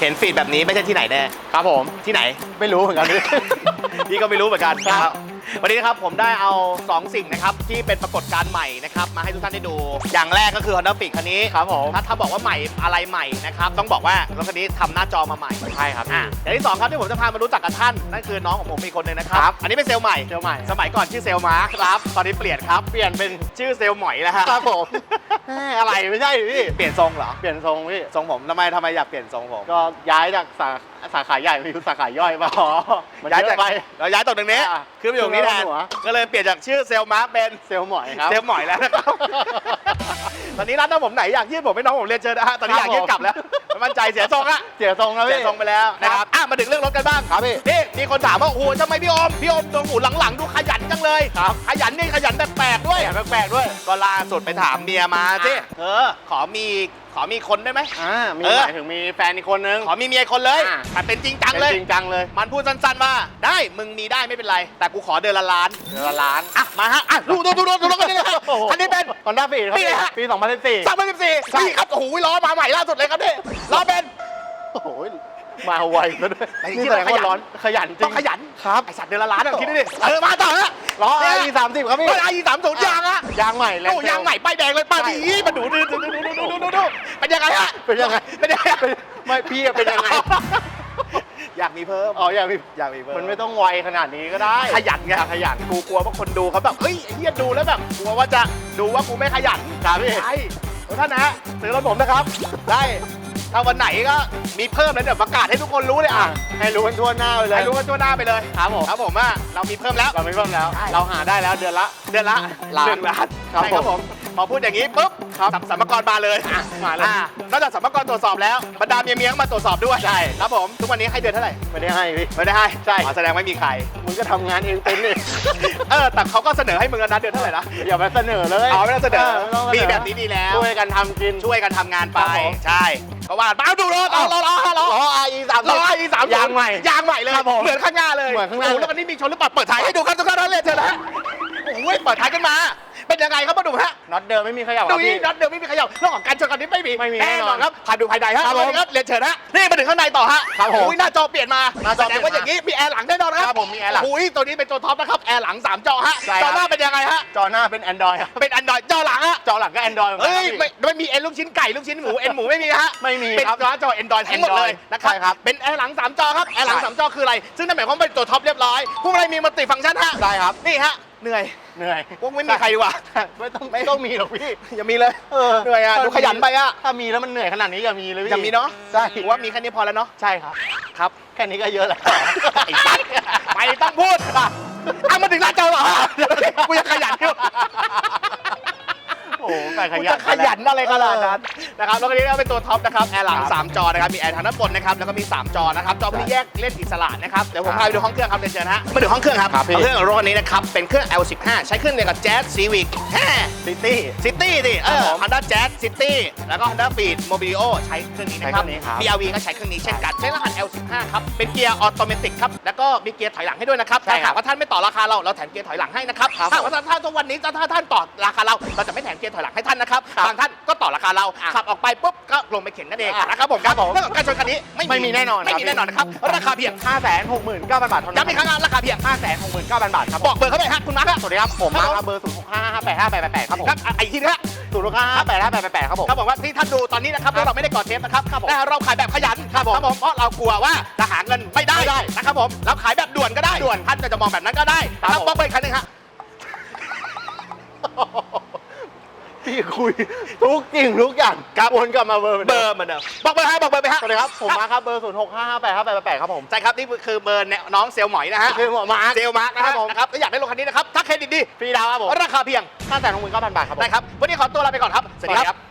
เห็นฟีดแบบนี้ไม่ใช่ที่ไหนแน่ครับผมที่ไหนไม่รู้เหมือนกันพี่ก็ไม่รู้เหมือนกันครับนะครับ วันนี้นะครับผมได้เอา 2 สิ่งนะครับที่เป็นปรากฏการณ์ใหม่นะครับมาให้ทุกท่านได้ดู อย่างแรกก็คือ Honda Fit คันนี้ครับผมถ้าถ้าบอกว่าใหม่อะไรใหม่นะครับต้องบอกว่ารถคันนี้ทำหน้าจอมาใหม่ใช่ครับอะอย่างที่สองครับที่ผมจะพามารู้จักกับท่านนั่นคือน้องของผมอีกคนหนึ่งนะครับครับอันนี้เป็นเซลล์ใหม่เซลล์ใหม่ สมัยก่อนชื่อเซลล์มาร์คครับตอนนี้เปลี่ยนครับเปลี่ยนเป็นชื่อเซลล์หมอยแล้วฮะครับผมแม่อะไรไม่ใช่พี่ เปลี่ยนทรงเหรอ เปลี่ยนทรงพี่ ทรงผมทำไมทำไมอยากเปลี่ยนทรงผม ก็ย้ายจากสาสาขาใหญ่มาอยู่สาขาย่อยมาอ๋อมันย้ายเยจากอะไป เราย้ายตรงตรงนี้อะขึ้นไปอยู่ตรงนี้แทนขึ้นมาบนหัว ก็เลยเปลี่ยนจากชื่อเซลล์มาร์คเป็นเซลล์หมอยครับ เซลล์หมอยแล้วนะครับ ตอนนี้ร้านน้าผมไหนอยากยืดผมให้น้องผมเรียนเชิญนะฮะตอนนี้คอรับยากยืดกลับแล้วไม่มั่นใจเสียทรงอะเสียทรงแล้วเสีพี่ยทรงไปแล้วนะครับอะมาถึงเรื่องรถกันบ้างครับพี่ นี่มีคนถามว่าโอ้โหทำไมพี่โอมพี่โอมตรงหูหลังๆดูขยันจั งเลยครับขยันนี่ขยันแปลกๆด้วยเสียแปลกๆด้วย ก็ล่าสุดไปถามเมียมาสิอะเออ ขอมีขอมีคนได้ไหม อ่ามีเออ หมายถึงมีแฟนอีกคนนึง ขอมีเมียคนเลยอะ แต่เป็นจริงจังเป็นเลยจริงจังเลยมันพูดสั้นๆว่าได้มึงมีได้ไม่เป็นไร แต่กูขอเดือนละล้านเดือนละล้าน อะมาฮะอะดูดูดูดูดูรถคันนี้เลยฮะโอ้โหอันนี้เป็น ฮอนด้าฟีดครับปีอะไรฮะ ปี2014 สามพันสิบสี่ใช่นี่ครับโอ้โหล้อมาใหม่ล่าสุดเลยครับนี่ล้อเป็นโอ้โห มาไวซะด้วยไม่ได้นี่คิดแสดงว่าขยัว่านร้อนขยันจริงต้องขยันครับไอสัตว์เดือนละล้านอะคิดดูดิเออมาต่อฮะล้อเนี่ยไอสามสิบครับพี่รถไอสามศูนย์ยางอะยางใหม่แรงโอ้เซลล์ยางใหม่ป้ายแดงเลยป้ายใช่ดีมาดูดูดูดูดูดูดูดูดูเป็นยังไงฮะเป็นยังไงเป็นยังไงเป็นไม่พี่อะเป็นยังไงอยากมีเพิ่ม อ๋อ อยากมี อยากมีเพิ่ม มันไม่ต้องไวขนาดนี้ก็ได้ ขยันไงขยัน กูกลัวว่าคนดูเขาแบบ เฮ้ยไอ้เหี้ยดูแล้วแบบกลัวว่าจะดูว่ากูไม่ขยันครับพี่ใช่ทุกท่านนะฮะซื้อรถผมนะครับ ได้ ถ้าวันไหนก็มีเพิ่มแล้วเดี๋ยวประกาศให้ทุกคนรู้เลยอะให้รู้กันทั่วหน้าไปเลย ให้รู้กันทั่วหน้าไปเลยครับผมครับผมว่าเรามีเพิ่มแล้วเราไม่เพิ่มแล้วใช่เราหาได้แล้วเดือนละ เดือนละล้านหนึ่งล้านครับใช่ครับผผมม พอพูดอย่างนี้ปุ๊บครับสัมสัมภากรมาเลยอะมาเลยอ่นอกจากสัมภากรตรวจสอบแล้วบรรดาเมียเมียๆก็มาตรวจสอบด้วยใช่ครับผมทุกวันนี้ให้เดือนเท่าไหร่ไม่ได้ให้พี่ไม่ได้ให้ใช่อ๋อแสดงไม่มีใครมึงก็ทำงานเองเป็นนี่เออแต่เขาก็เสนอให้มึงแล้วนะเดือนเท่าไหร่นะอย่าไปเสนอเลยอ๋อไม่ต้องเสนอไม่ต้องเสนอมีแบบนี้ดีแล้วช่วยกันทำกินช่วยกันทำงานไปครับผมใช่ก็ว่าไปเอาดูรถเอารอรอรอรอล้อไอสามรออีสามยางใหม่ยางใหม่เลยครับผมเหมือนข้างหน้าเลยเหมือนข้างหน้าโโแล้ววันนี้มีชนหรือเปล่าเปิดท้ายให้ดูครับทุกท่านเลยเชิญนะฮะโอ้ยเปิดท้ายกันมา เป็นยังไงครับมาดูฮะน็อตเดิมไม่มีขยับคดูรับนี่พี่ น็อตเดิมไม่มีขยับเรื่องของการชนกันนี้ไม่มีไม่มีแน่แน่นนออนนครับพาดูภายในฮะครับผมสวัสดีครับเรียนเชิญฮะนี่มาถึงข้างในต่อฮะครับผมโอ้ยหน้าจอเปลี่ยนมาหน้าจอแสดงว่าเปลี่ยนมาอย่างนี้มีแอร์หลังแน่นอนครับครับผมมีแอร์หลังโอ้ยตัวนี้เป็นตัวท็อปนะครับแอร์หลังสามจอฮะใช่จครัอบหน้าเป็นยังไงฮะจอหน้าเป็น Android ครับ เป็นอันดรอยจอหลังฮะจอหลังก็ Android เหมือนกัเอ้นยครับไม่พี่ ไม่มีเอ็นลูกชิ้นไก่ลูกชิ้นหมูเอ็นหมูไม่มีนะฮะไม่มีเป็นครับจอจอแอนดรอยทั้งหมดเลย Android นะครับใช่ครับเป็นแอร์หลัง3จอครับแอร์หลังใช่3จอคืออะไร ซึ่งนั่นหมายความว่าเป็นตัวท็อปเรียบร้อยพวกอะไรมีมัลติฟังก์ชันฮะได้ครับ นี่ฮะ เหนื่อยเหนื่อยพวกไม่มีใครดีกว่า ไม่ต้องไม่ต้องมีหรอกพี่ อย่ามีเลยเออเหนื่อยอะดูขยันไปอะถ้ามีแล้วมันเหนื่อยขนาดนี้อย่ามีเลยพี่อย่ามีเนาะใช่ถือว่ามีแค่นี้พอแล้วเนาะใช่ครับครับ แค่นี้ก็เยอะแล้วไอ้สัตว์ไม่ต้องพูดอะเอามาถึงหน้าจอเหรอกูยังขยันอยู่ โอ้โหแต่ขกูยัจะนขยันอะไรขนาดนั้นนะครับแล้วก็นี้ก็เป็นตัวท็อปนะครับแอร์หลังครับ3จอนะครับมีแอร์ทางด้านบนนะครับแล้วก็มี3จอนะครับจอพวกนี้แยกเล่นอิสระนะครับเดี๋ยวผมครับพาไปดูห้องเครื่องครับเดี๋ยวเชิญนะฮะมาดูห้องเครื่องครับครับพี่ห้องเครื่องของรถคันนี้นะครับเป็นเครื่อง L15 ใช้เครื่องเดียวกับ Jazz Civic แฮ่ ซิตี้ ซิตี้ดิเอครับอผม Honda Jazz City แล้วก็ Honda Beat Mobilio ใช้เครื่องนี้นะครับ ใช้เครื่องนี้ครับ BRV ก็ใช้เครื่องนี้เช่นกัน ใช้รหัส L15 ครับ เป็นเกียร์ออโตเมติกครับ แล้วก็มีเกียร์ถอยหลังให้ด้วยนะครับ ใช่ถ้าครัหาบกว่าท่านไม่ต่อราคาเรา เราแถมเกียร์ถอยหลังให้นะครับครับถ้าหากว่าท่านถ้าวันนี้ถ้าท่านต่อราคาเรา เราจะไม่แถมเกียร์ถอยหลังให้ท่านนะครับครับบางท่านก็ต่อราคาเราอะขับออกไปปุ๊บก็ลงไปเข็นนั่นเองอะนะครับผมครับผมเรื่องของการชนคันนี้ไม่มีแน่นอนไม่มีแน่นอนนะครับราคาเพียง 5 6 9 0 0 0 บาทเท่านั้นย้ำอีกครั้งนะราคาเพียง 5 6 9 0 0 0 บาทครับบอกเบอร์เขาหน่อยฮะคุณมาร์คสวัสดีครับผมครับมาครับเบอร์0 6 5 5 8 5 8 8 8ครับผมครับอะอีกทีนะฮะ0 6 5 5 8 5 8 8ครับผมครับบอกว่าที่ท่านดูตอนนี้นะครับครับเราไม่ได้ก่อเทปนะครับครับผมแต่เราขายแบบขยันครับผมเพราะเรากลัวว่าจะหาเงินไม่ได้ไม่ได้นะครับผมเราขายแบบด่วนก็ได้ด่วนท่านจะมองแบบนั้นก็ได้ครับนะครับผมบอกไปอีกครั้งหนึงฮะ พี่คุยทุกจริงทุกอย่างกลับวนกลับมาเบอร์หมืนเบดิอมร์เหมือนเดิมบอกเบอร์ให้บอกเบอร์ไปฮะสวัสดีครับ ผมมาครับเบอร์0 6 5 5 8 5 8 8ครับผม ใช่ครับนี่คือเบอร์น้องเซลล์หมอยนะฮะคือหมอมาร์คเซลล์มาร์กนะคครัรับบผม นะครับถ้าอยากได้รถคันนี้นะครับถ้าเครดิตดีฟรีดาวน์ครับผมราคาเพียง5 6 9 0 0 0บาทครับผม ได้ครับ วันนี้ขอตัวลาไปก่อนครับ สวัสดีครับ